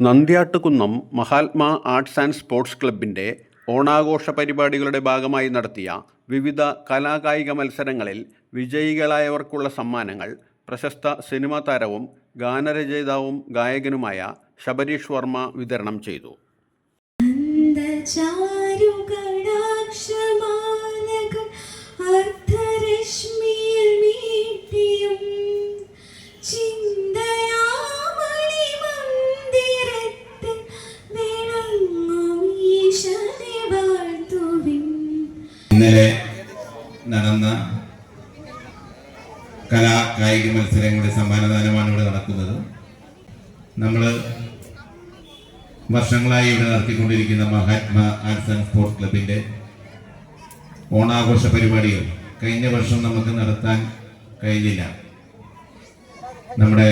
Nandyattukunnam Mahatma arts and sports ക്ലബിന്റെ ഓണാഘോഷ പരിപാടികളുടെ ഭാഗമായി നടത്തിയ വിവിധ കലാകായിക മത്സരങ്ങളിൽ വിജയികളായവർക്കുള്ള സമ്മാനങ്ങൾ പ്രശസ്ത സിനിമാ താരവും ഗാനരചയിതാവും ഗായകനുമായ ശബരീഷ് വർമ്മ വിതരണം ചെയ്തു. ചാരുകടാക്ഷമാലകൾ ഇന്നലെ നടന്ന കലാ കായിക മത്സരങ്ങളുടെ സമ്മാനദാനമാണ് ഇവിടെ നടക്കുന്നത്. നമ്മൾ വർഷങ്ങളായി ഇവിടെ നടത്തിക്കൊണ്ടിരിക്കുന്ന മഹാത്മ ആർട്സ് ആൻഡ് സ്പോർട്സ് ക്ലബിന്റെ ഓണാഘോഷ പരിപാടികൾ കഴിഞ്ഞ വർഷം നമുക്ക് നടത്താൻ കഴിഞ്ഞില്ല. നമ്മുടെ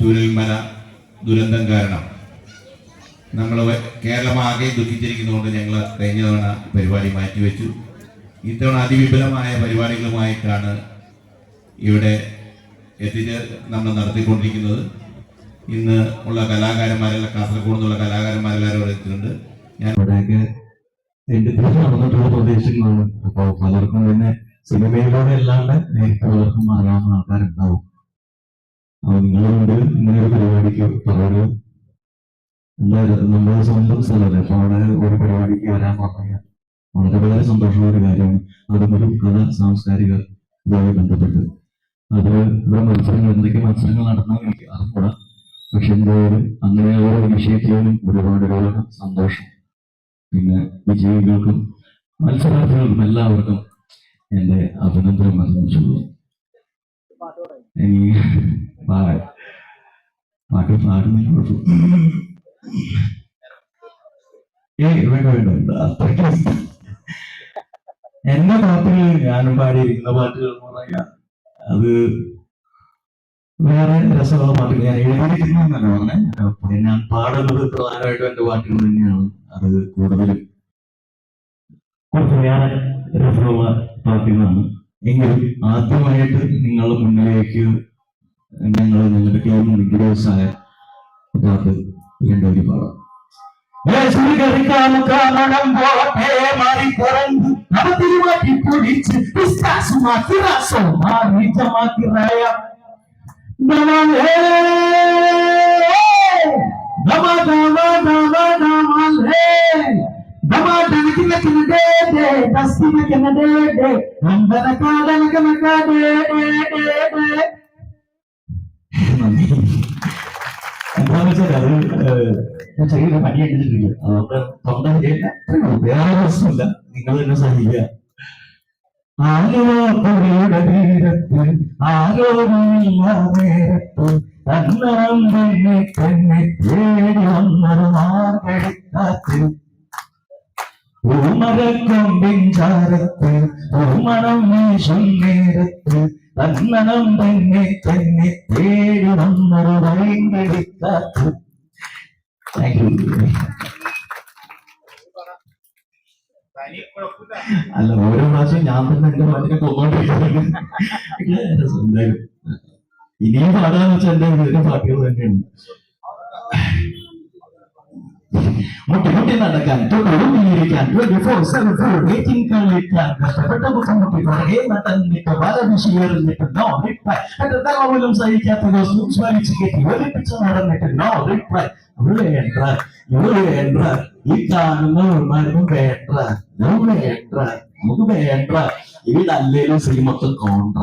ചൂരൽമല ദുരന്തം കാരണം നമ്മൾ കേരളമാകെ ദുഃഖിച്ചിരിക്കുന്നതുകൊണ്ട് ഞങ്ങൾ കഴിഞ്ഞ തവണ പരിപാടി മാറ്റിവെച്ചു. ഇത്തവണ അതിവിപുലമായ പരിപാടികളുമായിട്ടാണ് ഇവിടെ എത്തിച്ച് നമ്മൾ നടത്തിക്കൊണ്ടിരിക്കുന്നത്. ഇന്ന് ഉള്ള കലാകാരന്മാരെല്ലാം കാസർഗോഡ് നിന്നുള്ള കലാകാരന്മാരെല്ലാവരും ഇവിടെ എത്തിയിട്ടുണ്ട്. ഞാൻ എന്റെ പേര് നടന്നിട്ടുള്ള പ്രദേശങ്ങളാണ്. അപ്പൊ പലർക്കും തന്നെ സിനിമയിലൂടെ അല്ലാണ്ട് നേരിട്ട് പലർക്കും അറിയാവുന്ന ആൾക്കാരുണ്ടാവും. അപ്പൊ നിങ്ങളുണ്ട് ഇങ്ങനെ ഒരു പരിപാടിക്ക് എന്തായാലും നമ്മുടെ സ്വന്തം സ്ഥലമല്ലേ? അപ്പൊ അവിടെ ഒരു പരിപാടിക്ക് വരാൻ പറഞ്ഞാൽ വളരെ വളരെ സന്തോഷമുള്ള ഒരു കാര്യമാണ്. അതും ഒരു കല സാംസ്കാരിക ഇതുമായി ബന്ധപ്പെട്ട്. അത് ഇവിടെ മത്സരങ്ങൾ എന്തൊക്കെ മത്സരങ്ങൾ നടന്നാൽ എനിക്ക് അറിഞ്ഞൂടാ പക്ഷെ എന്തായാലും അങ്ങനെ ഓരോ വിഷയത്തിലും ഒരുപാട് ഒരുപാട് സന്തോഷം. പിന്നെ വിജയികൾക്കും മത്സരാർത്ഥികൾക്കും എല്ലാവർക്കും എന്റെ അഭിനന്ദനം അറിയിച്ചുള്ളൂ. ഇനി പാട്ട് പാടുന്നതിന് കുഴപ്പം ഏയ് വേണ്ട വേണ്ട വേണ്ട അത്രയ്ക്ക് എന്റെ പാട്ടിൽ ഞാനും പാടിയിരിക്കുന്ന പാട്ടുകൾ എന്ന് പറയാ അത് വേറെ രസമുള്ള പാട്ടുകൾ ഞാൻ എഴുതിയിരിക്കുന്നതെന്നല്ല പറഞ്ഞേ. ഞാൻ പാടുന്നത് പ്രധാനമായിട്ടും എന്റെ പാട്ടുകൾ തന്നെയാണ്. അത് കൂടുതലും കുറച്ച് വേറെ രസമുള്ള പാട്ടുകളാണ്. എങ്കിലും ആദ്യമായിട്ട് നിങ്ങളുടെ മുന്നിലേക്ക് ഞങ്ങൾ ഞങ്ങളുടെ ടീം ഇൻട്രോസായ പാട്ട് രണ്ടുപേരി പാടാം கமனம் போட்டே மாறி பிறந்து நம்ம திருவாட்டி குடிச்சு விசுவாசமாக்கி ராசமா நீச்சமாக்கிறாயா நமாலே நமா நமா நமா நமாலே నమా దనకిన కిన డే డే దస్తిన కిన డే డే అందన కాదన కన కా డే డే డే డే വെച്ചാൽ അത് ഞാൻ ചെറിയൊരു പനി അതുകൊണ്ട് വേറെ പ്രശ്നമില്ല നിങ്ങൾ തന്നെ സഹിക്കുക. ആരോ പുഴയുടെ തീരത്ത് ആരോരുമില്ല നേരത്ത് തന്നെ തന്നെ തേടി തന്നെ തന്നെ തേടി വന്നൊരു യു അല്ല ഓരോ പ്രാവശ്യം ഞാൻ തന്നെ എന്റെ രസം എന്തായാലും ഇനിയും പാടാന്ന് വെച്ചാൽ എന്റെ പാട്ടുകൾ തന്നെയാണ് മുട്ടി മുട്ടി നടക്കാൻ തൊടുന്നിരിക്കാൻ twenty four seven for waiting കളിക്കാൻ കഷ്ടപ്പെട്ട ബുദ്ധിമുട്ടി പുറകെ നടന്നിട്ട് പല വിഷയറിഞ്ഞിട്ട് നോ റിപ്ലൈ എന്റെ തലമുലും സഹിക്കാത്ത സ്മരിച്ച് കെട്ടി ഒലിപ്പിച്ച് നടന്നിട്ട് നോ റിപ്ലൈ വേണ്ട ഇത് വേണ്ട ഈ കാണുന്നവന്മാരും വേണ്ട ഞാൻ വേണ്ട നമുക്ക് വേണ്ട ഇതല്ലേലും ശ്രീമൊത്തം കോണ്ട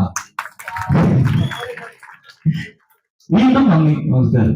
വീണ്ടും നന്ദി നമസ്കാരം